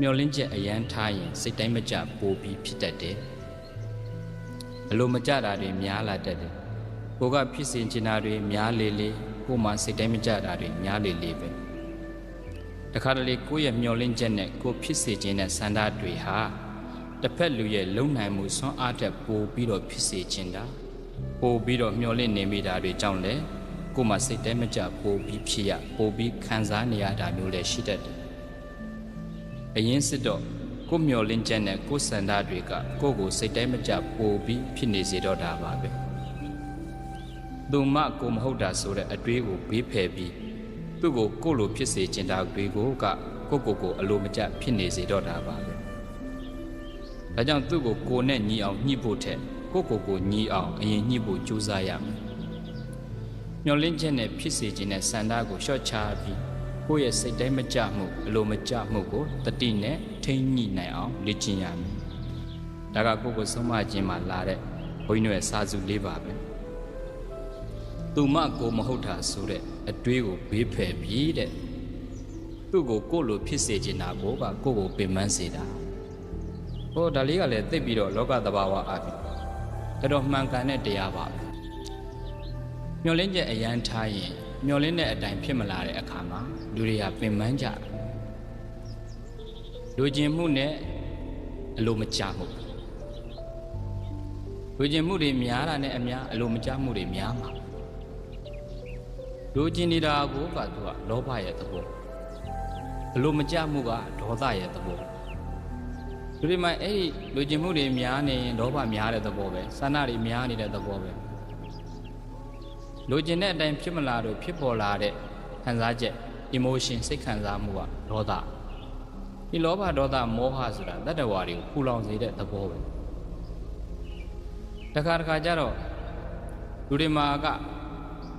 မျောလင်းချက်အရန်ထားရင်စိတ်တိုင်းမကြပိုပြီးဖြစ်တတ်တယ်အလိုမကြတာတွေများလာတတ်တယ်ကိုကဖြစ်စဉ်ချင်တာတွေများလေလေကိုမှစိတ်တိုင်းမကြတာတွေများလေလေပဲတခါတလေကိုယ့်ရဲ့မျောလင်းချက်နဲ့ကိုဖြစ်စေခြင်းနဲ့စန္ဒတွေဟာတစ်ဖက်လူရဲ့လုံနိုင်မှုဆွမ်းအားတက်ပိုပြီးတော့ဖြစ်စေခြင်းတာပိုပြီးတော့မျောလင့်နေမိတာတွေကြောင့်လေကိုမှစိတ်တိုင်းမကြပိုပြီးဖြစ်ရပိုပြီးခံစားနေရတာမျိုးလည်းရှိတတ်တယ် အရင်စစ်တော့ကိုမျောလင်းချက်နဲ့ကိုစန္ဒတွေကကိုကိုစိတ်တိုင်းမကြပိုပြီးဖြစ်နေစေတော့တာပါပဲသူမကိုမဟုတ်တာဆိုတဲ့အတွေးကိုဘေးဖယ်ပြီးသူ့ကိုကိုလိုဖြစ်စေချင်တာတွေကိုကကိုကိုကိုအလိုမကျဖြစ်နေစေတော့တာပါပဲဒါကြောင့်သူ့ကိုကိုနဲ့ညီအောင်ညှိဖို့ထက်ကိုကိုကိုညီအောင်အရင်ညှိဖို့ကြိုးစားရမယ်မျောလင်းချက်နဲ့ဖြစ်စေခြင်းနဲ့စန္ဒကိုရှော့ချပြီး ကိုယ့်ရဲ့စိတ်တိုင်းမကြမှုအလိုမကြမှုကိုတတိနဲ့ထိမ့်ညှိနိုင်အောင်လေ့ကျင့်ရမယ်ဒါကကိုယ့်ကိုဆုံးမခြင်းမှာလာတဲ့ဘုန်းကြီးတို့ရဲ့စာစုလေးပါပဲသူမကိုမဟုတ်တာဆိုတဲ့အတွေးကိုဘေးဖယ်ပြီးတဲ့သူ့ကိုကိုယ့်လိုဖြစ်စေချင်တာကိုကကိုယ့်ကိုပင်ပန်းစေတာဟောဒါလေးကလည်းသိပြီးတော့လောကသဘာဝအပြင်တော်တော်မှန်ကန်တဲ့တရားပါပဲမျောလင်းချက်အရန်ထားရင် မျောလင်းတဲ့အတိုင်းဖြစ်မလာတဲ့အခါမှာလူတွေကပင်ပန်းကြတယ်လူကျင်မှုနဲ့အလိုမကျမှုလူကျင်မှုတွေများတာနဲ့အများအလိုမကျမှုတွေများမှာလူကျင်နေတာကိုကသူကလောဘရဲ့သဘောအလိုမကျမှုကဒေါသရဲ့သဘောလူတွေမှာအဲ့ဒီလူကျင်မှုတွေများနေရင်လောဘများတဲ့သဘောပဲဆန္ဒတွေများနေတဲ့သဘောပဲ လူကျင်တဲ့အတိုင်းဖြစ်မလာတော့ဖြစ်ပေါ်လာတဲ့ခံစားချက် emotion စိတ်ခံစားမှုကဒေါသဒီလောဘဒေါသမောဟဆိုတာတတ္တဝါတွေကိုပူလောင်စေတဲ့သဘောပဲတခါတခါကျတော့လူတွေမှာက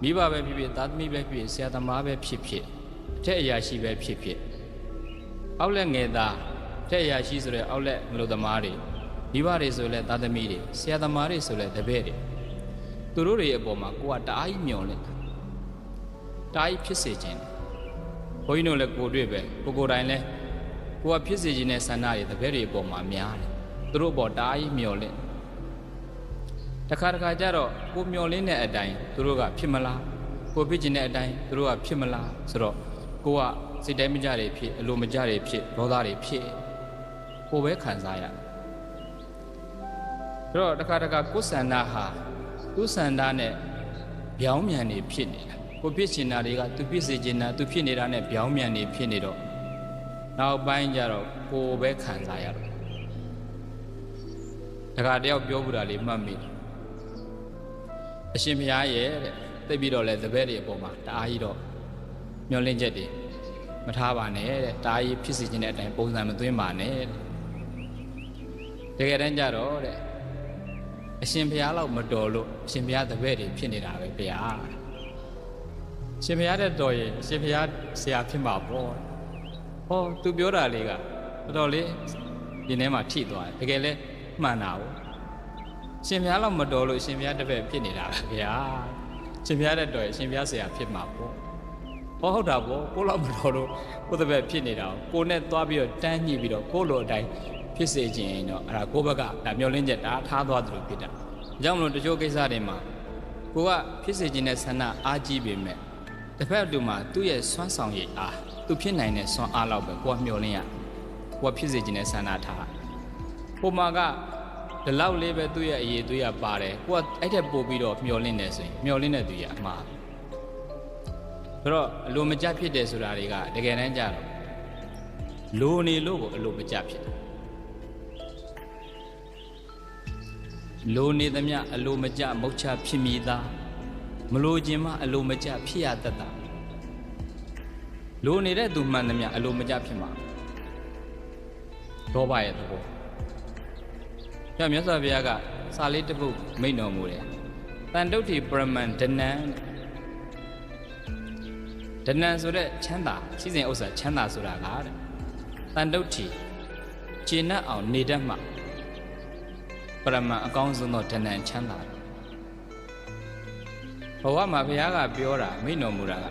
မိဘပဲဖြစ်ဖြစ်သားသမီးပဲဖြစ်ဖြစ်ဆရာသမားပဲဖြစ်ဖြစ်အထက်အရာရှိပဲဖြစ်ဖြစ်အောက်လက်ငယ်သားအထက်အရာရှိဆိုတဲ့အောက်လက်ငလူသမားတွေမိဘတွေဆိုလဲသားသမီးတွေဆရာသမားတွေဆိုလဲတပည့်တွေ သူတို့တွေအပေါ်မှာကိုကတအားကြီးမျောလင့်တာတအားကြီးဖြစ်စေခြင်းဘုန်းကြီးတို့လည်းကိုတွေ့ပဲကိုကိုယ်တိုင်လဲကိုကဖြစ်စေခြင်းနဲ့ဆန္ဒတွေတပည့်တွေအပေါ်မှာများတယ်သူတို့အပေါ်တအားကြီးမျောလင့်တခါတခါကျတော့ကိုမျောလင့်တဲ့အတိုင်းသူတို့ကဖြစ်မလားကိုဖြစ်ခြင်းတဲ့အတိုင်းသူတို့ကဖြစ်မလားဆိုတော့ကိုကစိတ်တိုင်းမကြတွေဖြစ်အလိုမကြတွေဖြစ်ဒေါသတွေဖြစ်ကိုပဲခံစားရတယ်အဲ့တော့တခါတခါကိုယ်ဆန္ဒဟာ သူ့ဆန္ဒနဲ့ပြောင်းမြန်နေဖြစ်နေတာကိုဖြစ်ချင်တာတွေကသူဖြစ်စေချင်တာသူဖြစ်နေတာနဲ့ပြောင်းမြန်နေဖြစ်နေတော့နောက်ပိုင်းကျတော့ကိုယ်ပဲခံစားရတော့တခါတယောက်ပြောဘူးတာလေးမှတ်မိတယ်အရှင်ဘုရားရဲ့တဲ့သိပြီးတော့လဲတပည့်တွေအပေါ်မှာတအားကြီးတော့မျောလင့်ချက်တွေမထားပါနဲ့တဲ့တအားကြီးဖြစ်စေခြင်းတဲ့အတိုင်းပုံစံမသွင်းပါနဲ့တဲ့တကယ်တမ်းကျတော့တဲ့ အရှင်ဘုရားလောက်မတော်လို့အရှင်ဘုရားတပည့်တွေဖြစ်နေတာပဲဘုရားအရှင်ဘုရားတဲ့တော်ရင်အရှင်ဘုရားဆရာဖြစ်မှာပေါ့ဟောသူပြောတာလေးကတော်တော်လေးရင်ထဲမှာထိသွားတယ်တကယ်လဲမှန်တာ哦ရှင်ဘုရားလောက်မတော်လို့ရှင်ဘုရားတပည့်ဖြစ်နေတာပဲဗျာရှင်ဘုရားတဲ့တော်ရင်ရှင်ဘုရားဆရာဖြစ်မှာပေါ့ဟောဟုတ်တာပေါ့ကိုလောက်မတော်လို့ကိုတပည့်ဖြစ်နေတာကိုနဲ့သွားပြီးတော့တန်းညှိပြီးတော့ကိုလိုအတိုင်း ဖြစ်စေခြင်းတော့အဲ့ဒါကိုဘက်ကဒါမျောလင်းချက်ဒါထားသွားသလိုဖြစ်တာအကြောင်းမလို့တချို့ကိစ္စတွေမှာကိုကဖြစ်စေခြင်းနဲ့ဆန္ဒအားကြီးပေမဲ့တစ်ဖက်တူမှာသူ့ရဲ့စွမ်းဆောင်ရည်အားသူဖြစ်နိုင်တဲ့စွမ်းအားလောက်ပဲကိုကမျောလင်းရကိုကဖြစ်စေခြင်းနဲ့ဆန္ဒထားဟိုမှာကဒီလောက်လေးပဲသူ့ရဲ့အရေးသွေးရပါတယ်ကိုကအဲ့ထက်ပို့ပြီးတော့မျောလင်းနေဆိုရင်မျောလင်းတဲ့သူရအမှားဆိုတော့အလိုမကျဖြစ်တယ်ဆိုတာတွေကတကယ်တမ်းကျတော့လိုနေလို့ကိုအလိုမကျဖြစ်တယ် လိုနေသမျှအလိုမကျမုတ်ချဖြစ်မိသားမလိုခြင်းမှအလိုမကျဖြစ်ရတတ်တာလိုနေတဲ့သူမှန်သမျှအလိုမကျဖြစ်မှာဒေါဘရဲ့သဘောညမြတ်စွာဘုရားကစာလေးတစ်ပုဒ်မိန့်တော်မူတယ်တန်တုဋ္ဌိပရမန်ဒနံဒနံဆိုတဲ့ချမ်းသာစီစဉ်ဥစ္စာချမ်းသာဆိုတာကတဲ့တန်တုဋ္ဌိခြေနှက်အောင်နေတတ်မှ ပရမန်အကောင်းဆုံးသောဒနံချမ်းသာဘဝမှာဘုရားကပြောတာမိန့်တော်မူတာက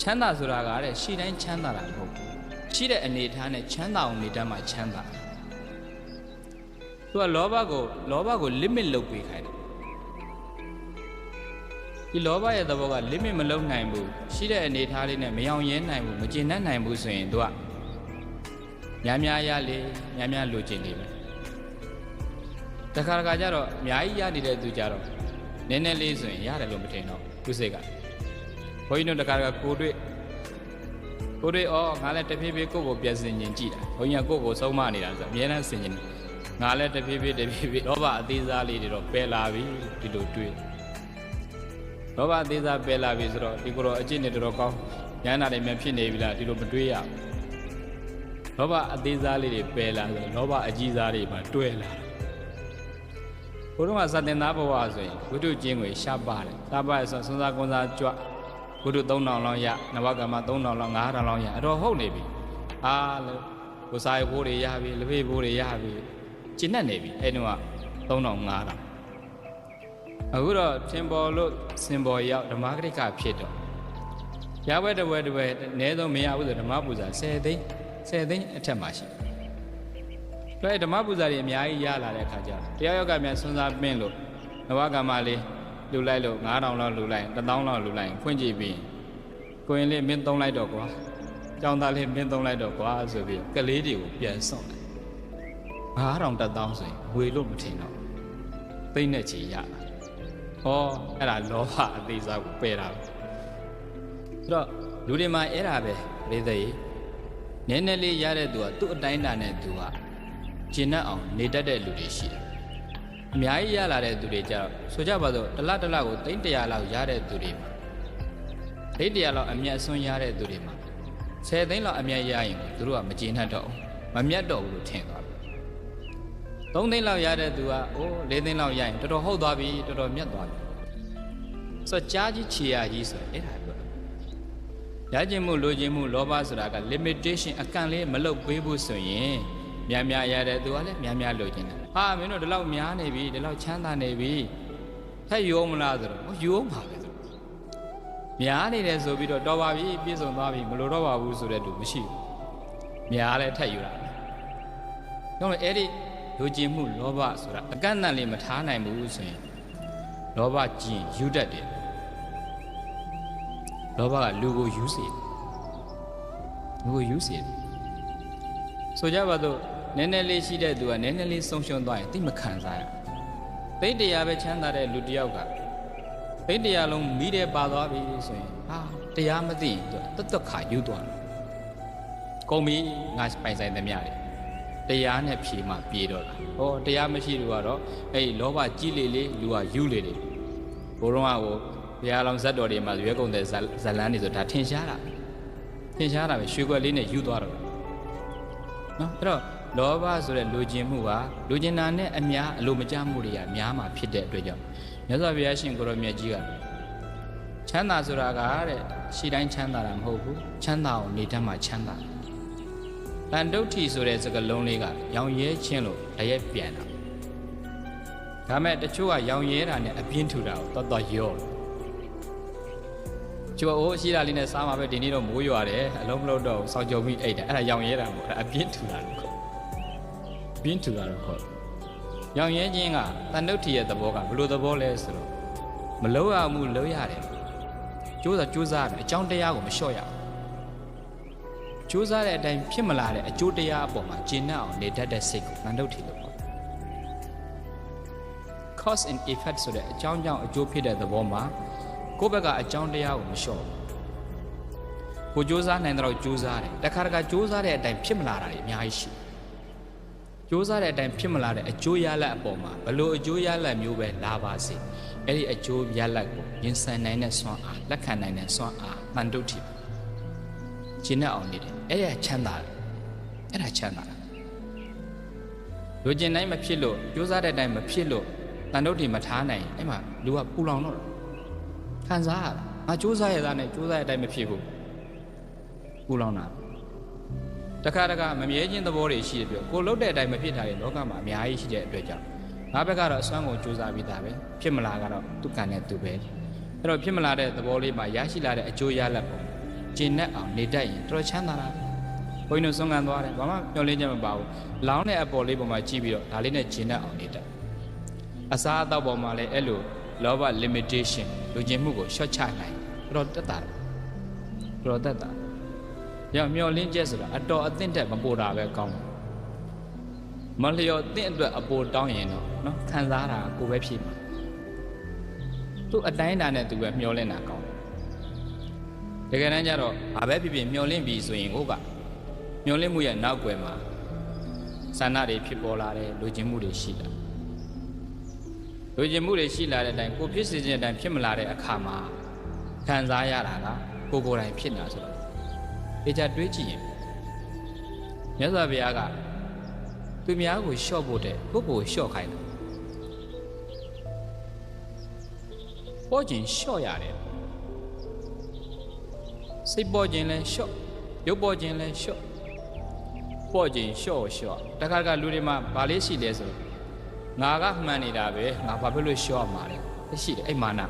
ချမ်းသာဆိုတာကတဲ့ရှိတိုင်းချမ်းသာတာမဟုတ်ဘူးရှိတဲ့အနေထားနဲ့ချမ်းသာအောင်နေတတ်မှချမ်းသာသူကလောဘကိုလောဘကို limit လုပ်ပေးခိုင်းတယ်ဒီလောဘရဲ့သဘောက limit မလုပ်နိုင်ဘူးရှိတဲ့အနေထားလေးနဲ့မယောင်ရဲနိုင်ဘူးမကျင်တတ်နိုင်ဘူးဆိုရင်သူကများများရလေများများလိုချင်နေပဲ တခါတခါကျတော့အများကြီးရနေတဲ့သူကြတော့နည်းနည်းလေးဆိုရင်ရတယ်လို့မထင်တော့သူစိတ်ကဘုန်းကြီးတို့တခါတခါကိုတွေ့ကိုတွေ့ဩငါလည်းတဖြည်းဖြည်းကိုယ့်ကိုပြန်စင်ကျင်ကြည့်တာဘုန်းကြီးကကိုယ့်ကိုဆုံးမနေတာဆိုအများနဲ့စင်ကျင်ငါလည်းတဖြည်းဖြည်းတဖြည်းဖြည်းလောဘအသေးစားလေးတွေတော့ပယ်လာပြီဒီလိုတွေ့လောဘအသေးစားပယ်လာပြီဆိုတော့ဒီကိုတော့အကျင့်နဲ့တော်တော်ကောင်းဉာဏ်နာတွေမြန်ဖြစ်နေပြီလားဒီလိုမတွေးရဘူးလောဘအသေးစားလေးတွေပယ်လာဆိုလောဘအကြီးစားတွေမှတွဲလာ ဘုရားကစတင်သားဘဝဆိုရင်ဝိတုကျင်းကိုရှားပါတယ်ရှားပါတယ်ဆိုစွန်းစားကွန်စားကြွဘုဒ္ဓ3000လောက်ရနဝကမ3000လောက်5000လောက်ရအတော့ဟုတ်နေပြီအာလို့ကိုစားရဘိုးတွေရပြီလက်ဖေးဘိုးတွေရပြီကျင့်တတ်နေပြီအဲ့တုန်းက3000 5000အခုတော့ထင်ပေါ်လို့စင်ပေါ်ရောက်ဓမ္မဂရိကဖြစ်တော့ရပွဲတပွဲတပွဲအနည်းဆုံးမရဘူးဆိုဓမ္မပူဇာ10သိန်း10သိန်းအထက်မှာရှိတယ် ဒါဓမ္မပူဇာတွေအများကြီးရလာတဲ့အခါကျတော့တရားရောက်ကမြန်စွန်းစားပင်းလို့နဝကမလေးလူလိုက်လို့9000လောက်လူလိုက်1000လောက်လူလိုက်ဖွင့်ကြည့်ပြီးကိုရင်လေးမင်းသုံးလိုက်တော့ကွာကြောင်သားလေးမင်းသုံးလိုက်တော့ကွာဆိုပြီးကလေးတွေကိုပြန်ဆော့လိုက်9000 1000ဆိုရင်ဝေလို့မထင်တော့သိမ့်နဲ့ချီရတာဟောအဲ့ဒါလောဘအသေးစားကိုပယ်တာပဲဆိုတော့လူတွေမှာအဲ့ဒါပဲလေးသိနည်းနည်းလေးရတဲ့သူကသူ့အတိုင်းတာနဲ့သူက ကျင့်တတ်အောင်နေတတ်တဲ့လူတွေရှိတယ်အများကြီးရလာတဲ့သူတွေကြတော့ဆိုကြပါစို့တစ်လတစ်လကိုသိန်း100လောက်ရတဲ့သူတွေမှာသိန်း100လောက်အမျက်ဆွန်းရတဲ့သူတွေမှာ10သိန်းလောက်အမျက်ရရင်သူတို့ကမကျေနပ်တော့ဘူးမမျက်တော့ဘူးလို့ထင်သွားပြီ3သိန်းလောက်ရတဲ့သူကအိုး4သိန်းလောက်ရရင်တော်တော်ဟုတ်သွားပြီတော်တော်မြတ်သွားပြီဆိုကြားကြီးခြေရကြီးဆိုအဲ့ဒါပြောရခြင်းမှုလိုခြင်းမှုလောဘဆိုတာက limitation အကန့်လေးမလုတ်ပေးဖို့ဆိုရင် များများရတဲ့သူကလည်းများများလိုချင်တယ်ဟာမင်းတို့ဒီလောက်များနေပြီဒီလောက်ချမ်းသာနေပြီထက်ရောမလားဆိုတော့ယူအောင်ပါပဲဆိုများနေတယ်ဆိုပြီးတော့တော်ပါပြီပြည့်စုံသွားပြီမလိုတော့ပါဘူးဆိုတဲ့သူမရှိဘူးများလည်းထက်ယူတာကြောင့်အဲ့ဒီလူကျင်မှုလောဘဆိုတာအကန့်အသတ်လေးမထားနိုင်ဘူးဆိုရင်လောဘကျင်ယူတတ်တယ်လောဘကလူကိုယူစေတယ်လူကိုယူစေတယ်ဆိုကြပါတော့ နည်းနည်းလေးရှိတဲ့သူကနည်းနည်းလေးဆုံးရှုံးသွားရင်သိမခံစားရသိတရားပဲချမ်းသာတဲ့လူတစ်ယောက်ကသိတရားလုံးမိတယ်ပါသွားပြီဆိုရင်ဟာတရားမသိရင်သူတတ်တတ်ခါယူသွားတယ်ကုန်ပြီငါပိုင်ဆိုင်သမျှတွေတရားနဲ့ဖြေမှပြေတော့တာဟောတရားမရှိလို့ကတော့အဲ့ဒီလောဘကြီးလေလေလူကယူလေလေဘိုးတော်ကဟိုဘုရားလောင်ဇတ်တော်တွေမှာရွေးကုန်တဲ့ဇလန်းတွေဆိုဒါထင်ရှားတာထင်ရှားတာပဲရွှေခွက်လေးနဲ့ယူသွားတော့နော်အဲ့တော့ လောဘဆိုတဲ့လူကျင်မှုကလူကျင်တာနဲ့အများအလိုမကျမှုတွေကများမှာဖြစ်တဲ့အတွက်ကြောင့်မြတ်စွာဘုရားရှင်ကိုရောမြတ်ကြီးကချမ်းသာဆိုတာကတဲ့ရှိတိုင်းချမ်းသာတာမဟုတ်ဘူးချမ်းသာအောင်နေတတ်မှချမ်းသာတန်တုဋ္ဌိဆိုတဲ့စကားလုံးလေးကရောင်ရဲချင်းလို့တရက်ပြန်တာဒါမဲ့တချို့ကရောင်ရဲတာနဲ့အပြင်းထူတာကိုတော်တော်ရော့ကျော်အိုးရှိတာလေးနဲ့စားမှာပဲဒီနေ့တော့မိုးရွာတယ်အလုံးမလို့တော့စောင့်ကြုံပြီးအိတ်တယ်အဲ့ဒါရောင်ရဲတာပေါ့အဲ့ဒါအပြင်းထူတာလို့ ခေါ်ပြင်းထူတာတော့ခေါ်ရောင်ရဲခြင်းကတန်တုဋ္ဌိရဲ့သဘောကဘယ်လိုသဘောလဲဆိုတော့မလုံးရမှုလုံးရတယ်ကြိုးစားကြိုးစားတယ်အကြောင်းတရားကိုမလျှော့ရဘူးကြိုးစားတဲ့အတိုင်းဖြစ်မလာတဲ့အကျိုးတရားအပေါ်မှာကျင့်တတ်အောင်နေတတ်တဲ့စိတ်ကိုတန်တုဋ္ဌိလို့ခေါ် cause and effect ဆိုတဲ့အကြောင်းကြောင့်အကျိုးဖြစ်တဲ့သဘောမှာကိုယ့်ဘက်ကအကြောင်းတရားကိုမလျှော့ဘူးကိုစူးစမ်းနိုင်တော့စူးစမ်းတယ်တခါတခါစူးစမ်းတဲ့အတိုင်းဖြစ်မလာတာတွေအများကြီးရှိ စူးစမ်းတဲ့အတိုင်းဖြစ်မလာတဲ့အကျိုးရလဒ်အပေါ်မှာဘလို့အကျိုးရလဒ်မျိုးပဲလာပါစေအဲ့ဒီအကျိုးရလဒ်ကိုရင်ဆိုင်နိုင်တဲ့စွမ်းအားလက်ခံနိုင်တဲ့စွမ်းအားတန်တုဋ္ဌိကျင့်တဲ့အောင်နေတယ်အဲ့ဒါချမ်းသာတယ်အဲ့ဒါချမ်းသာတာလူကျင်တိုင်းမဖြစ်လို့စူးစမ်းတဲ့အတိုင်းမဖြစ်လို့တန်တုဋ္ဌိမထားနိုင်အဲ့မှာလူကပူလောင်တော့ခံစားရတာငါစူးစမ်းရတာနဲ့စူးစမ်းရတဲ့အတိုင်းမဖြစ်ဘူးပူလောင်တာ တခါတခါမမြဲခြင်းသဘောတွေရှိတယ်ပြောကိုလုတ်တဲ့အတိုင်းမဖြစ်တာတွေလောကမှာအများကြီးရှိတဲ့အတွက်ကြောင့်ငါဘက်ကတော့အစွမ်းကုန်စူးစမ်းပြီးသားပဲဖြစ်မလာကတော့သူကံနဲ့သူပဲအဲ့တော့ဖြစ်မလာတဲ့သဘောလေးမှာရရှိလာတဲ့အကျိုးရလဒ်ပေါ့ကျင့်နဲ့အောင်နေတတ်ရင်တော်ချမ်းသာတာဘုန်းကြီးတို့ဆုံးခံသွားတယ်ဘာမှမျောလင်းချက်မပါဘူးလောင်းတဲ့အပေါ်လေးပေါ်မှာကြည့်ပြီးတော့ဒါလေးနဲ့ဂျင်းတတ်အောင်နေတတ်အစားအသောက်ပေါ်မှာလည်းအဲ့လိုလောဘ limitation လူကျင်မှုကိုရှော့ချနိုင်တော်တက်တာတော်တက်တာ ရောမျောလင်းချက်ဆိုတာအတော်အသင့်တက်မပေါ်တာပဲကောင်းတယ်မလျော်သင့်အတွက်အပေါ်တောင်းရင်တော့နော်ခံစားတာကိုပဲဖြစ်မှာသူ့အတိုင်းအတာနဲ့သူပဲမျောလင်းတာကောင်းတယ်တကယ်တမ်းကျတော့ဘာပဲဖြစ်ဖြစ်မျောလင်းပြီဆိုရင်ကိုကမျောလင်းမှုရဲ့နောက်ွယ်မှာဆန္ဒတွေဖြစ်ပေါ်လာတယ်လူကျင်မှုတွေရှိလာလူကျင်မှုတွေရှိလာတဲ့အတိုင်းကိုဖြစ်စီခြင်းအတိုင်းဖြစ်မလာတဲ့အခါမှာခံစားရတာကကိုကိုယ်တိုင်ဖြစ်နေတာဆိုတော့ေ ချာတွေးကြည့်ရင်မြတ်စွာဘုရားကသူများကိုလျှော့ဖို့တဲ့ကိုယ့်ကိုယ်လျှော့ခိုင်းတယ်ပေါ်ကျင်လျှော့ရတယ်စိတ်ပေါ်ကျင်လဲလျှော့ရုပ်ပေါ်ကျင်လဲလျှော့ပေါ်ကျင်လျှော့လျှော့တခါတခါလူတွေမှာဗာလေးရှိလဲဆိုငါကမှန်နေတာပဲငါဘာဖြစ်လို့လျှော့မှာလဲရှိတယ်အဲ့မာန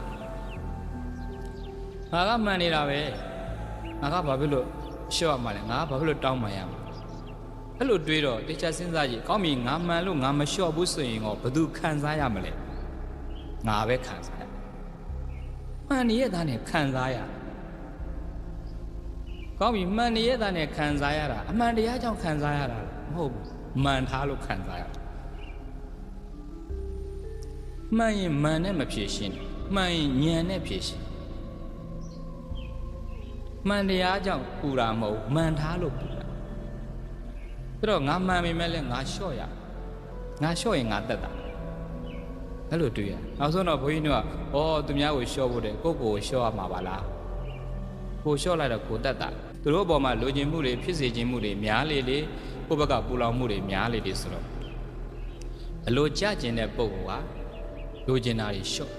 ငါကမှန်နေတာပဲငါကဘာဖြစ်လို့ လျှော့မှာလဲငါဘာဖြစ်လို့တောင်းမှရမှာအဲ့လိုတွေးတော့တခြားစဉ်းစားကြည့်ကောင်းပြီငါမှန်လို့ငါမလျှော့ဘူးဆိုရင်ရောဘယ်သူခံစားရမလဲငါပဲခံစားရမှန်နေတဲ့သားနဲ့ခံစားရကောင်းပြီမှန်နေတဲ့သားနဲ့ခံစားရတာအမှန်တရားကြောင့်ခံစားရတာမဟုတ်ဘူးမှန်ထားလို့ခံစားရတာမှန်ရင်မှန်နဲ့မဖြေရှင်းမှန်ရင်ဉာဏ်နဲ့ဖြေရှင်း မှန်တရားကြောင့်ပူတာမဟုတ်မှန်ထားလို့ပူတာအဲ့တော့ငါမှန်ပေမဲ့လည်းငါလျှော့ရငါလျှော့ရင်ငါတက်တာအဲ့လိုတွေ့ရနောက်ဆုံးတော့ဘုန်းကြီးတို့ကဩသူများကိုလျှော့ဖို့တဲ့ကိုယ့်ကိုယ်လျှော့ရမှာပါလားကိုလျှော့လိုက်တော့ကိုတက်တာသူတို့အပေါ်မှာလိုချင်မှုတွေဖြစ်စေခြင်းမှုတွေများလေလေကိုယ့်ဘက်ကပူလောင်မှုတွေများလေလေဆိုတော့အလိုကြကျင်တဲ့ပုံကလိုချင်တာတွေလျှော့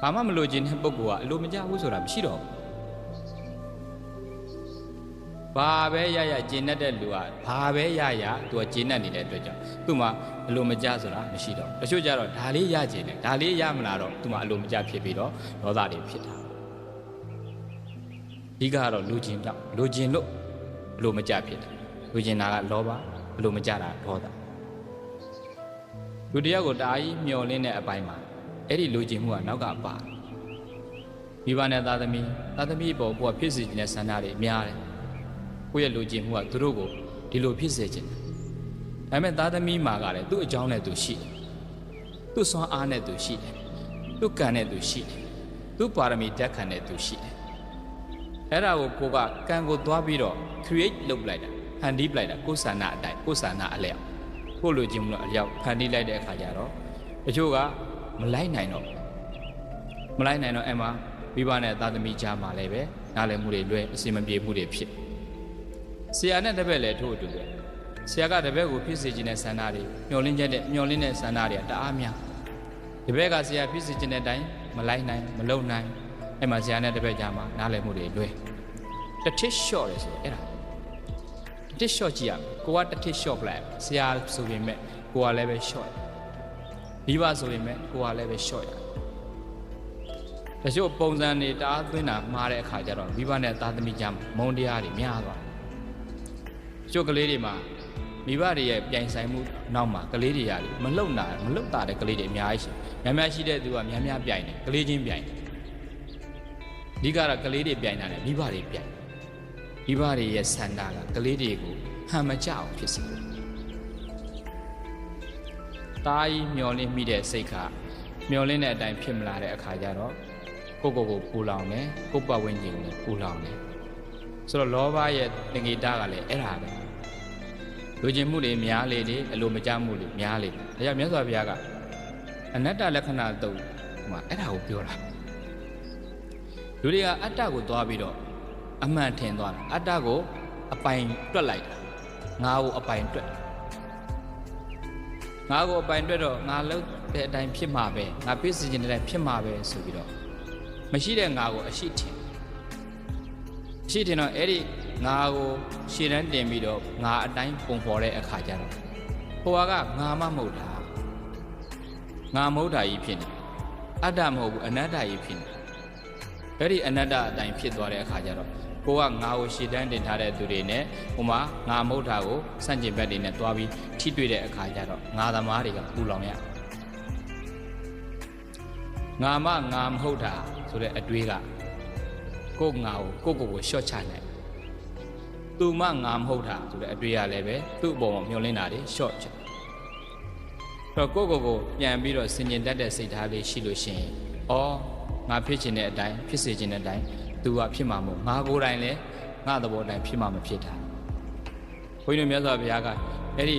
ဘာမှမလိုချင်တဲ့ပုဂ္ဂိုလ်ကအလိုမကျဘူးဆိုတာမရှိတော့ဘူးဘာပဲရရကျင်တတ်တဲ့လူကဘာပဲရရသူကကျင်တတ်နေတဲ့အတွက်ကြောင့်သူ့မှာအလိုမကျဆိုတာမရှိတော့တချို့ကြတော့ဒါလေးရကျင်တယ်ဒါလေးရမလားတော့သူ့မှာအလိုမကျဖြစ်ပြီးတော့ဒေါသတွေဖြစ်တာဒီကတော့လူကျင်တော့လူကျင်လို့အလိုမကျဖြစ်တယ်လူကျင်တာကလောဘအလိုမကျတာဒေါသလူတယောက်ကိုတအားကြီးမျောလင်းတဲ့အပိုင်းမှာ အဲ့ဒီလူကျင်မှုကနောက်ကပါမိဘနဲ့သားသမီးသားသမီးပေါ်ကိုကဖြစ်စီခြင်းတဲ့ဆန္ဒတွေများတယ်ကိုယ့်ရဲ့လူကျင်မှုကသူတို့ကိုဒီလိုဖြစ်စေခြင်းဒါပေမဲ့သားသမီးမှာကလည်းသူ့အကြောင်းနဲ့သူရှိတယ်သူ့စွမ်းအားနဲ့သူရှိတယ်သူ့ကံနဲ့သူရှိတယ်သူ့ပါရမီတက်ခံနဲ့သူရှိတယ်အဲ့ဒါကိုကိုကကံကိုသွားပြီးတော့ create လုပ်လိုက်တာဖန်တီးလိုက်တာကိုယ်ဆန္ဒအတိုင်းကိုယ်ဆန္ဒအလျောက်ကိုလူကျင်မှုအလျောက်ဖန်တီးလိုက်တဲ့အခါကျတော့တချို့က မလိုက်နိုင်တော့မလိုက်နိုင်တော့အဲ့မှာမိဘနဲ့သားသမီးကြားမှာလည်းပဲနားလည်မှုတွေလွဲအစီမပြေမှုတွေဖြစ်ဆရာနဲ့တပည့်လည်းထို့အတူပဲဆရာကတပည့်ကိုဖြစ်စေခြင်းတဲ့ဆန္ဒတွေမျောလင်းချက်တဲ့မျောလင်းတဲ့ဆန္ဒတွေကတအားများတပည့်ကဆရာဖြစ်စေခြင်းတဲ့အတိုင်းမလိုက်နိုင်မလုံနိုင်အဲ့မှာဆရာနဲ့တပည့်ကြားမှာနားလည်မှုတွေလွဲတစ်ထစ်လျှော့တယ်ဆိုအဲ့ဒါတစ်ထစ်လျှော့ကြည့်ရမယ်ကိုကတစ်ထစ်လျှော့ပလိုက်ဆရာဆိုပေမဲ့ကိုကလည်းပဲလျှော့ မိဘဆိုပေမဲ့ကိုကလည်းပဲလျှော့ရတချို့ပုံစံတွေတအားသွင်းတာမှားတဲ့အခါကျတော့မိဘနဲ့သားသမီးကြားမုန်းတရားတွေများသွားကျုပ်ကလေးတွေမှာမိဘတွေရဲ့ပြိုင်ဆိုင်မှုနောက်မှာကလေးတွေရာမလုံတာမလုံတာတဲ့ကလေးတွေအများကြီးရှိများများရှိတဲ့သူကများများပြိုင်တယ်ကလေးချင်းပြိုင်တယ်အဓိကတော့ကလေးတွေပြိုင်တာနဲ့မိဘတွေပြိုင်မိဘတွေရဲ့ဆန္ဒကကလေးတွေကိုဟန်မကြအောင်ဖြစ်စေတယ် တားကြီးမျောလင်းမိတဲ့စိတ်ကမျောလင်းတဲ့အတိုင်းဖြစ်မလာတဲ့အခါကျတော့ကိုကိုကိုပူလောင်တယ်ကိုပတ်ဝန်းကျင်ကိုပူလောင်တယ်ဆိုတော့လောဘရဲ့ငေတာကလည်းအဲ့ဒါပဲလူကျင်မှုတွေများလေလေအလိုမကျမှုတွေများလေဒါကြောင့်မြတ်စွာဘုရားကအနတ္တလက္ခဏာတုံမှာအဲ့ဒါကိုပြောတာလူတွေကအတ္တကိုသွားပြီးတော့အမှန်ထင်သွားတာအတ္တကိုအပိုင်တွက်လိုက်တာငါကိုအပိုင်တွက် ငါကိုအပိုင်တွက်တော့ငါလုပ်တဲ့အတိုင်းဖြစ်မှာပဲငါပြည့်စင်ခြင်းတဲ့အတိုင်းဖြစ်မှာပဲဆိုပြီးတော့မရှိတဲ့ငါကိုအရှိထင်ရှိတင်တော့အဲ့ဒီငါကိုရှည်တန်းတင်ပြီးတော့ငါအတိုင်းပုံဖော်တဲ့အခါကျတော့ဟိုကငါမမဟုတ်တာငါမဟုတ်တာကြီးဖြစ်နေအတ္တမဟုတ်ဘူးအနတ္တကြီးဖြစ်နေအဲ့ဒီအနတ္တအတိုင်းဖြစ်သွားတဲ့အခါကျတော့ဘ ကိုကငါကိုရှေ့တန်းတင်ထားတဲ့သူတွေနဲ့ဟိုမှာငါမဟုတ်တာကိုစန့်ကျင်ဘက်တွေနဲ့တွားပြီးထိတွေ့တဲ့အခါကျတော့ငါသမားတွေကပူလောင်ရငါမငါမဟုတ်တာဆိုတဲ့အတွေးကကိုငါကိုကိုကိုကိုရှော့ချလိုက်သူမငါမဟုတ်တာဆိုတဲ့အတွေးရလည်းပဲသူ့အပေါ်မှာမျောလင်းတာတွေရှော့ချတော့ကိုကိုကိုပြန်ပြီးတော့ဆင်ញင်တတ်တဲ့စိတ်ထားလေးရှိလို့ရှိရင်အော်ငါဖြစ်ချင်တဲ့အတိုင်းဖြစ်စေချင်တဲ့အတိုင်း သူကဖြစ်မှာမဟုတ်ငါကိုယ်တိုင်လည်းငါသဘောတိုင်းဖြစ်မှာမဖြစ်တာဘုန်းကြီးတို့မြတ်စွာဘုရားကအဲ့ဒီ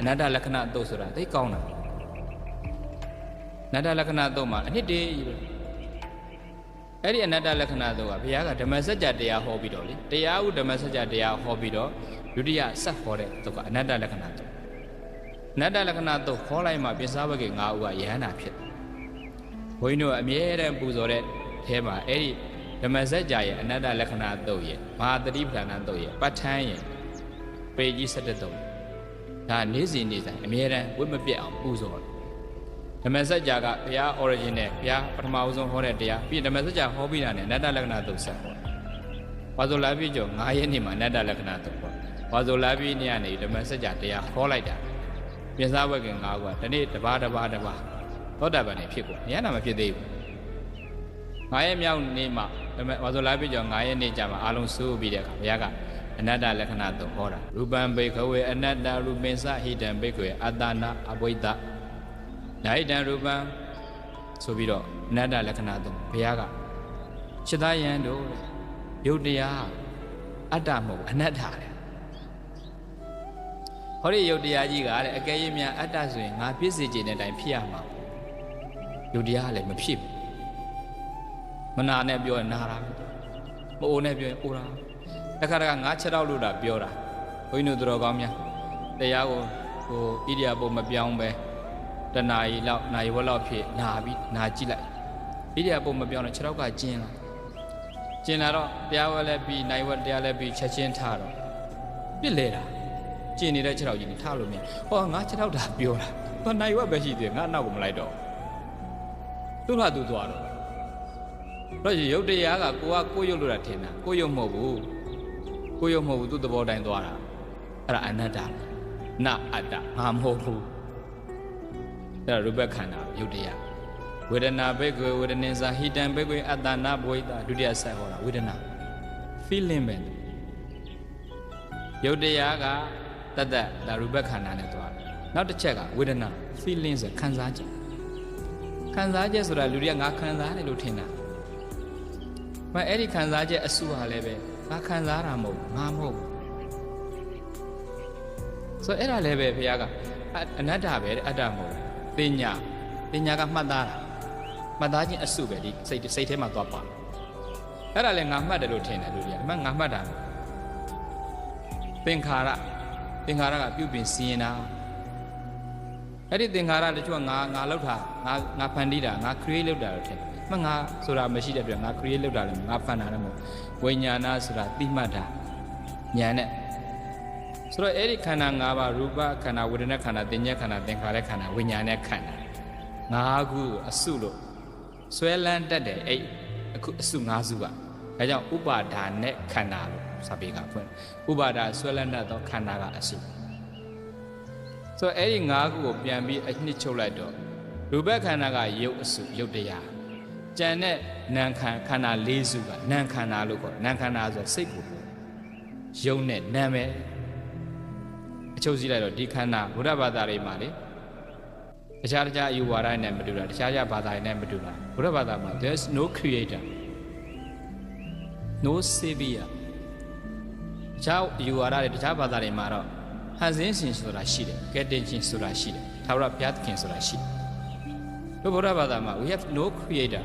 အနတ္တလက္ခဏာအတုတ်ဆိုတာသိကောင်းတာအနတ္တလက္ခဏာအတုတ်မှာအနှစ်တည်းကြီးပဲအဲ့ဒီအနတ္တလက္ခဏာအတုတ်ကဘုရားကဓမ္မစကြာတရားဟောပြီးတော့လေတရားဥဓမ္မစကြာတရားဟောပြီးတော့ဒုတိယဆက်ဟောတဲ့တုတ်ကအနတ္တလက္ခဏာတုတ်အနတ္တလက္ခဏာတုတ်ဟောလိုက်မှပိဿဝကေ၅ဦးကယဟန္တာဖြစ်တယ်ဘုန်းကြီးတို့အမြဲတမ်းပူဇော်တဲ့အဲမှာအဲ့ဒီ ဓမ္မစကြာရဲ့အနတ္တလက္ခဏာတုတ်ရဲ့မဟာတတိပဌာဏတုတ်ရဲ့ပဋ္ဌာန်းရဲ့ပေကြီး၁၁တုတ်ဒါနေ့စဉ်နေ့တိုင်းအမြဲတမ်းဝိမပြတ်အောင်ပူဇော်တယ်ဓမ္မစကြာကဘုရား origin နဲ့ဘုရားပထမဦးဆုံးဟောတဲ့တရားပြီးဓမ္မစကြာဟောပြီးတာနဲ့အနတ္တလက္ခဏာတုတ်ဆက်ဟောဝါဇောလာပြီကျော်9ရက်နေ့မှာအနတ္တလက္ခဏာတုတ်ဟောဝါဇောလာပြီနေ့ကနေဓမ္မစကြာတရားဟောလိုက်တာပြင်စားဝက်ကင်9ခုကဒီနေ့တပါးတပါးတပါးသောတာပန်နေဖြစ်ကိုဉာဏ်နာမဖြစ်သေးဘူး9ရက်မြောက်နေ့မှာ ဓမ္မဝါဇောလာပြီကျော်9ရက်နေ့ကြာမှာအာလုံးစိုးပြီးတဲ့အခါဘုရားကအနတ္တလက္ခဏာတုတ်ဟောတာရူပံဘေခဝေအနတ္တရူပင်္စဟိတံဘေခဝေအတ္တနာအဝိဒ္ဒနိုင်တံရူပံဆိုပြီးတော့အနတ္တလက္ခဏာတုတ်ဘုရားကစိတ္တယံတို့ရုပ်တရားအတ္တမဟုတ်အနတ္တတဲ့ဟောဒီရုပ်တရားကြီးကတဲ့အကယ်၍များအတ္တဆိုရင်ငါပြည့်စုံခြင်းတဲ့အတိုင်းဖြစ်ရမှာရုပ်တရားကလည်းမဖြစ်ဘူး မနာနဲ့ပြောရင်နာတာမအိုနဲ့ပြောရင်အိုတာတခါတခါငါချက်တော့လို့တာပြောတာဘုန်းကြီးတို့တော်ကောင်းများတရားကိုဟိုဣရိယာပုမပြောင်းပဲတနာရီလောက်နာရီဝက်လောက်ဖြစ်နာပြီးနာကြည့်လိုက်ဣရိယာပုမပြောင်းတော့ချက်တော့ကကျင်းလာကျင်းလာတော့တရားဝက်လည်းပြီးနိုင်ဝက်တရားလည်းပြီးချက်ချင်းထားတော့ပြစ်လေတာကျင်းနေတဲ့ချက်တော့ကြီးထားလို့မြင်ဟောငါချက်တော့တာပြောတာဘာနိုင်ဝက်ပဲရှိသေးငါအနောက်ကိုမလိုက်တော့သူ့ဟာသူသွားတော့ တော့ရုပ်တရားကကိုကကိုရုပ်လို့တာထင်တာကိုရုပ်မဟုတ်ဘူးကိုရုပ်မဟုတ်ဘူးသူ့သဘောတိုင်းသွားတာအဲ့ဒါအနတ္တနအတ္တငါမဟုတ်ဘူးအဲ့ဒါရူပခန္ဓာရုပ်တရားဝေဒနာဘိက္ခွေဝေဒနိသဟိတံဘိက္ခွေအတ္တနာဘဝိတဒုတိယဆက်ဟောတာဝေဒနာ feeling ပဲရုပ်တရားကတတ်တတ်ဒါရူပခန္ဓာနဲ့သွားတယ်နောက်တစ်ချက်ကဝေဒနာ feeling ဆိုခံစားချက်ခံစားချက်ဆိုတာလူတွေကငါခံစားတယ်လို့ထင်တာ မအဲ့ဒီခံစားချက်အဆူဟာလည်းပဲငါခံစားတာမဟုတ်ငါမဟုတ်ဆိုအဲ့ဒါလည်းပဲဘုရားကအနတ္တပဲအတ္တမဟုတ်တင်ညာတင်ညာကမှတ်သားတာမှတ်သားခြင်းအဆူပဲဒီစိတ်စိတ်ထဲမှာသွားပါအဲ့ဒါလည်းငါမှတ်တယ်လို့ထင်တယ်လူတွေကဒီမှာငါမှတ်တာသင်္ခါရသင်္ခါရကပြုပြင်စီရင်တာအဲ့ဒီသင်္ခါရတချို့ကငါငါလောက်တာငါငါဖန်တီးတာငါ create လုပ်တာလို့ထင်တယ် မငါဆိုတာမရှိတဲ့အတွက်ငါ create လုပ်တာလည်းငါဖန်တာလည်းမဟုတ်ဝိညာဏဆိုတာသိမှတ်တာညာနဲ့ဆိုတော့အဲ့ဒီခန္ဓာ၅ပါးရူပခန္ဓာဝေဒနာခန္ဓာသင်ညက်ခန္ဓာသင်္ခါရခန္ဓာဝိညာဉ်နဲ့ခန္ဓာ၅ခုအစုလို့ဆွဲလန်းတတ်တယ်အဲ့အခုအစု၅စုကအဲကြောင့်ဥပါဒါနဲ့ခန္ဓာလို့စာပေကဖွင့်ဥပါဒါဆွဲလန်းတတ်သောခန္ဓာကအစုဆိုတော့အဲ့ဒီ၅ခုကိုပြန်ပြီးအနှစ်ချုပ်လိုက်တော့ရူပခန္ဓာကရုပ်အစုရုပ်တရား ကြံတဲ့နာခန္ခန္ဓာ၄စုကနာခန္ဓာလို့ခေါ်နာခန္ဓာဆိုစိတ်ကိုရုပ်နဲ့နာမယ်အချုပ်စီးလိုက်တော့ဒီခန္ဓာဘုရားဘာသာတွေမှာလေတခြားတခြားအယူဝါဒနဲ့မတူတာတခြားခြားဘာသာတွေနဲ့မတူတာဘုရားဘာသာမှာ there's no creator no savior တခြားအယူဝါဒတွေတခြားဘာသာတွေမှာတော့ဟန်စင်းရှင်ဆိုတာရှိတယ်ကဲတင်ချင်းဆိုတာရှိတယ်သာဝရဘုရားသခင်ဆိုတာရှိတယ်ဘုရားဘာသာမှာ we have no creator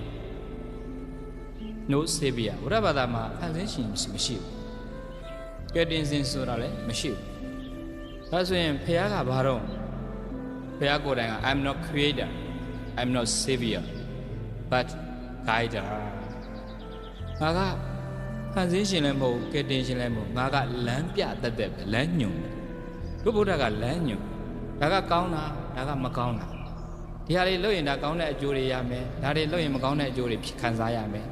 no savior ဘုရားဘာသာမှာဟန်စင်းရှင်မရှိဘူးကဲတင်စင်ဆိုတာလည်းမရှိဘူးဒါဆိုရင်ဖះကဘာတော့ဖះကိုယ်တိုင်က I'm not creator I'm not savior but guider ငါကဖန်ဆင်းရှင်လည်းမဟုတ်ကဲတင်ရှင်လည်းမဟုတ်ငါကလမ်းပြတတ်တဲ့ပဲလမ်းညွန်တယ်ဘုရားကလမ်းညွန်ဒါကကောင်းတာဒါကမကောင်းတာဒီဟာတွေလုပ်ရင်ဒါကောင်းတဲ့အကျိုးတွေရမယ်ဒါတွေလုပ်ရင်မကောင်းတဲ့အကျိုးတွေခံစားရမယ်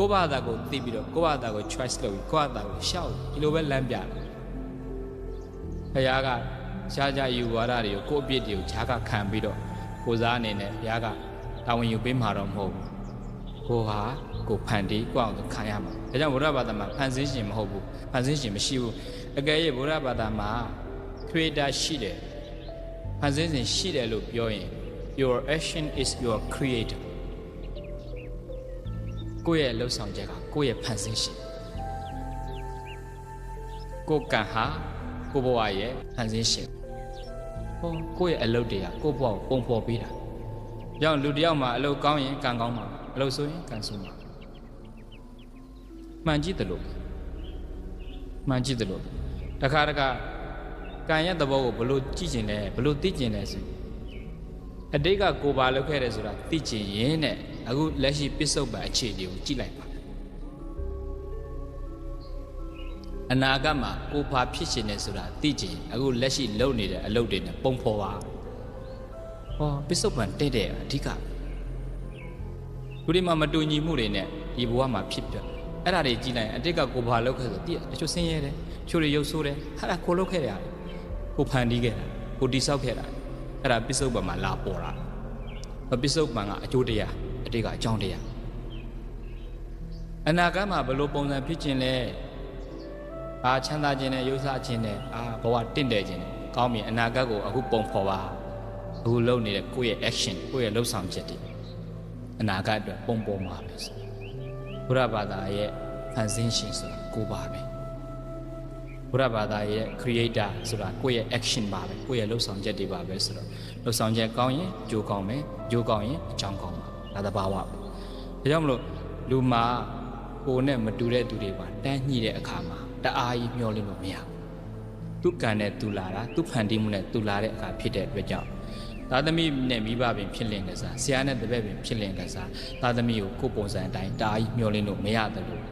ကိုယ့်ဘာသာကိုသိပြီးတော့ကိုယ့်ဘာသာကို choice လုပ်ပြီးကိုယ့်ဘာသာကိုရှောက်ဒီလိုပဲလမ်းပြတယ်ဘုရားကရှားကြယူဝါဒတွေကိုကိုယ့်အပြစ်တွေကိုဈာကခံပြီးတော့ကိုစားအနေနဲ့ဘုရားကတာဝန်ယူပေးမှာတော့မဟုတ်ဘူးကိုဟာကိုဖန်တီးကိုအောင်သူခံရမှာဒါကြောင့်ဗုဒ္ဓဘာသာမှာဖန်ဆင်းရှင်မဟုတ်ဘူးဖန်ဆင်းရှင်မရှိဘူးအကယ်၍ဗုဒ္ဓဘာသာမှာ creator ရှိတယ်ဖန်ဆင်းရှင်ရှိတယ်လို့ပြောရင် your action is your creator ကိုယ့်ရဲ့လှုပ်ဆောင်ချက်ကကိုယ့်ရဲ့ဖန်ဆင်းရှင်ကိုယ်ကံဟာကိုယ့်ဘဝရဲ့ဖန်ဆင်းရှင်ဟောကိုယ့်ရဲ့အလုပ်တွေကကိုယ့်ဘဝကိုပုံဖော်ပေးတာကြောင့်လူတစ်ယောက်မှာအလုပ်ကောင်းရင်ကံကောင်းမှာအလုပ်ဆိုရင်ကံဆိုးမှာမှန်ကြည့်တယ်လို့မှန်ကြည့်တယ်လို့တခါတခါကံရဲ့သဘောကိုဘလို့ကြည့်ကျင်လဲဘလို့သိကျင်လဲဆိုအတိတ်ကကိုပါလုပ်ခဲ့တယ်ဆိုတာသိကျင်ရင်တဲ့ အခုလက်ရှိပစ္စုပန်အခြေအနေကိုကြည့်လိုက်ပါအနာဂတ်မှာကိုပါဖြစ်ရှင်နေဆိုတာသိကျင်အခုလက်ရှိလုပ်နေတဲ့အလုပ်တွေနဲ့ပုံဖော်ပါဟောပစ္စုပန်တဲ့တဲ့အဓိကလူတွေမှာမတူညီမှုတွေနဲ့ဒီဘဝမှာဖြစ်ပြအဲ့ဒါတွေကြည့်လိုက်ရင်အတိတ်ကကိုပါလုပ်ခဲ့ဆိုသိရတချို့ဆင်းရဲတယ်တချို့တွေရုပ်ဆိုးတယ်ဟာဒါကိုလုပ်ခဲ့ရတယ်ကိုဖန်တီးခဲ့တာကိုတိဆောက်ခဲ့တာအဲ့ဒါပစ္စုပန်မှာလာပေါ်တာပစ္စုပန်ကအကျိုးတရားအ တိတ်ကအကြောင်းတရားအနာဂတ်မှာဘယ်လိုပုံစံဖြစ်ခြင်းလဲအာချမ်းသာခြင်းနဲ့ရုပ်ဆခြင်းနဲ့အာဘဝတင့်တယ်ခြင်းနဲ့ကောင်းပြီအနာဂတ်ကိုအခုပုံဖော်ပါအခုလုပ်နေတဲ့ကိုယ့်ရဲ့ action ကိုယ့်ရဲ့လှုပ်ဆောင်ချက်တွေအနာဂတ်အတွက်ပုံပေါ်မှာပဲဆိုဘုရားဘာသာရဲ့ဖန်ဆင်းရှင်ဆိုတာကိုပါပဲဘုရားဘာသာရဲ့ creator ဆိုတာကိုယ့်ရဲ့ action ပါပဲကိုယ့်ရဲ့လှုပ်ဆောင်ချက်တွေပါပဲဆိုတော့လှုပ်ဆောင်ချက်ကောင်းရင်ကြိုးကောင်းမယ်ကြိုးကောင်းရင်အကြောင်းကောင်းပါ ဒါသဘာဝပဲဒါကြောင့်မလို့လူမှာကိုယ်နဲ့မတူတဲ့သူတွေပါတန်းညှိတဲ့အခါမှာတအားကြီးမျောလင်းလို့မရဘူးသူကံနဲ့သူလာတာသူဖန်တီးမှုနဲ့သူလာတဲ့အခါဖြစ်တဲ့အတွက်ကြောင့်သာသမီနဲ့မိဘပင်ဖြစ်လင်ကစားဆရာနဲ့တပည့်ပင်ဖြစ်လင်ကစားသာသမီကိုကိုယ်ပုံစံအတိုင်းတအားကြီးမျောလင်းလို့မရတယ်လို့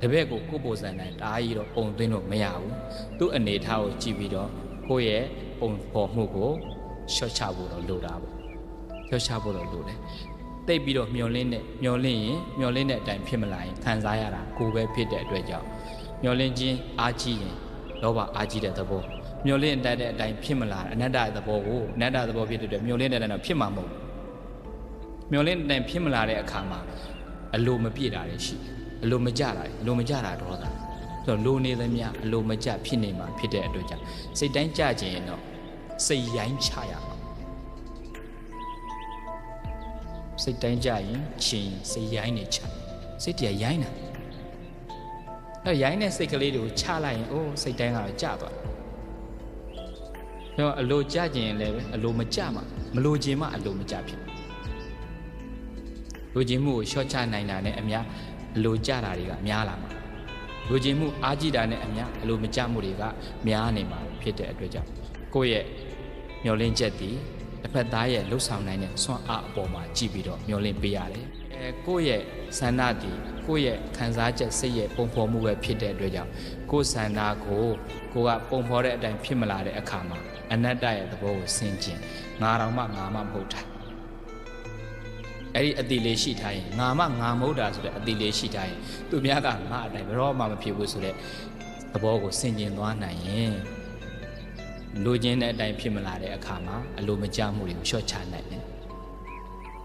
တပည့်ကိုကိုယ်ပုံစံတိုင်းတအားကြီးတော့ပုံသွင်းလို့မရဘူးသူ့အနေထားကိုကြည့်ပြီးတော့ကိုယ့်ရဲ့ပုံပေါ်မှုကိုရှော့ချဖို့တော့လိုတာပေါ့ရှော့ချဖို့တော့လိုတယ် တိတ်ပြီးတော့မျောလင်းနဲ့မျောလင်းရင်မျောလင်းတဲ့အတိုင်းဖြစ်မလာရင်ခံစားရတာကိုယ်ပဲဖြစ်တဲ့အတွက်ကြောင့်မျောလင်းခြင်းအားကြီးရင်လောဘအားကြီးတဲ့သဘောမျောလင်းအတိုင်းတဲ့အတိုင်းဖြစ်မလာအနတ္တသဘောကိုအနတ္တသဘောဖြစ်တဲ့အတွက်မျောလင်းတဲ့အတိုင်းတော့ဖြစ်မှာမဟုတ်မျောလင်းတဲ့အတိုင်းဖြစ်မလာတဲ့အခါမှာအလိုမပြည့်တာတွေရှိအလိုမကြတာအလိုမကြတာဒေါသဆိုတော့လိုနေသမျှအလိုမကြဖြစ်နေမှာဖြစ်တဲ့အတွက်ကြောင့်စိတ်တိုင်းကြခြင်းရင်တော့စိတ်ရိုင်းချရမှာ စိတ်တိုင်းကြရင်ချင်းစိတ်ရိုင်းနေချစိတ်တရရိုင်းတာအဲရိုင်းတဲ့စိတ်ကလေးတွေကိုချလိုက်ရင်အိုးစိတ်တိုင်းကတော့ကြသွားတယ်အလိုကြကျင်လည်းပဲအလိုမကြမှာမလိုချင်မှအလိုမကြဖြစ်လိုချင်မှုကိုရှော့ချနိုင်တာနဲ့အများအလိုကြတာတွေကများလာမှာလိုချင်မှုအားကြီးတာနဲ့အများအလိုမကြမှုတွေကများနေမှာဖြစ်တဲ့အတွက်ကြောင့်ကိုယ့်ရဲ့မျောလင်းချက်တည် တစ်ဖက်သားရဲ့လှုပ်ဆောင်နိုင်တဲ့စွမ်းအားအပေါ်မှာကြည့်ပြီးတော့မျောလင့်ပေးရတယ်အဲကိုယ့်ရဲ့ဆန္ဒတည်ကိုယ့်ရဲ့ခံစားချက်စိတ်ရဲ့ပုံဖော်မှုပဲဖြစ်တဲ့အတွက်ကြောင့်ကိုယ်ဆန္ဒကိုကိုကပုံဖော်တဲ့အတိုင်းဖြစ်မလာတဲ့အခါမှာအနတ္တရဲ့သဘောကိုဆင်ကျင်ငါတော်မှငါမှမဟုတ်တာအဲ့ဒီအတိလေးရှိထားရင်ငါမှငါမဟုတ်တာဆိုတဲ့အတိလေးရှိထားရင်သူများကငါအတိုင်းဘယ်တော့မှမဖြစ်ဘူးဆိုတဲ့သဘောကိုဆင်ကျင်သွားနိုင်ရင် လိုချင်တဲ့အတိုင်းဖြစ်မလာတဲ့အခါမှာအလိုမကျမှုတွေကိုလျှော့ချနိုင်တယ်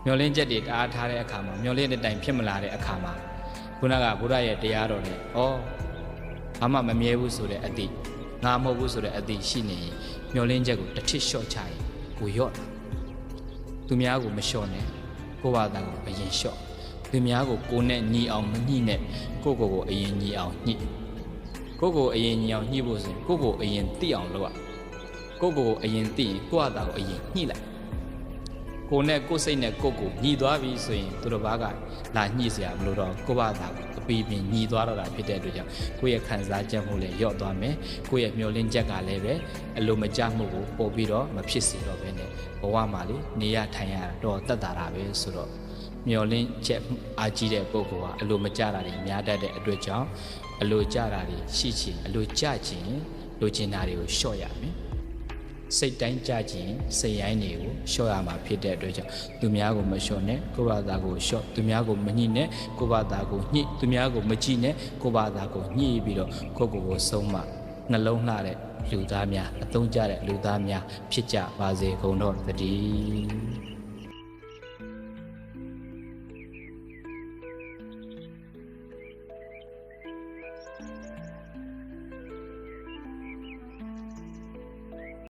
မျောလင်းချက်တွေတအားထားတဲ့အခါမှာမျောလင်းတဲ့အတိုင်းဖြစ်မလာတဲ့အခါမှာခုနကဘုရားရဲ့တရားတော်နဲ့ဩဘာမှမမြဲဘူးဆိုတဲ့အတိငါမဟုတ်ဘူးဆိုတဲ့အတိရှိနေရင်မျောလင်းချက်ကိုတစ်ထစ်လျှော့ချရင်ကိုရော့သူများကိုမလျှော့နဲ့ကိုယ့်ဘာသာကိုအရင်လျှော့သူများကိုကိုနဲ့ညီအောင်မညှိနဲ့ကိုကိုကိုအရင်ညီအောင်ညှိကိုကိုအရင်ညီအောင်ညှိဖို့ဆိုရင်ကိုကိုအရင်သိအောင်လုပ်ရ ကိုကိုကိုအရင်သိရင်ကိုယ့်ဘာသာကိုအရင်ညှိလိုက်ကိုနဲ့ကိုစိတ်နဲ့ကိုကိုညီသွားပြီဆိုရင်သူတို့ဘာကလာညှိเสียမလို့တော့ကိုယ့်ဘာသာကိုအပီးပင်ညီသွားတော့တာဖြစ်တဲ့အတွက်ကြောင့်ကိုယ့်ရဲ့ခံစားချက်မှုလည်းညော့သွားမယ်ကိုယ့်ရဲ့မျောလင်းချက်ကလည်းပဲအလိုမကျမှုကိုပို့ပြီးတော့မဖြစ်စေတော့ဘဲနဲ့ဘဝမှာလေနေရထိုင်ရတော့တက်တာတာပဲဆိုတော့မျောလင်းချက်အားကြီးတဲ့ပုဂ္ဂိုလ်ကအလိုမကျတာတွေများတတ်တဲ့အတွက်ကြောင့်အလိုကျတာတွေရှိချင်အလိုကျချင်လိုချင်တာတွေကိုလျှော့ရမယ် စိတ်တိုင်းကြခြင်းစိတ်ရိုင်းတွေကိုလျှော့ရမှာဖြစ်တဲ့အတွက်ကြောင့်သူများကိုမလျှော့နဲ့ကိုယ့်ဘာသာကိုလျှော့သူများကိုမညှိနဲ့ကိုယ့်ဘာသာကိုညှိသူများကိုမကြည့်နဲ့ကိုယ့်ဘာသာကိုညှိပြီးတော့ကိုယ့်ကိုယ်ကိုဆုံးမနှလုံးလှတဲ့လူသားများအသုံးကျတဲ့လူသားများဖြစ်ကြပါစေကုန်တော့တည်း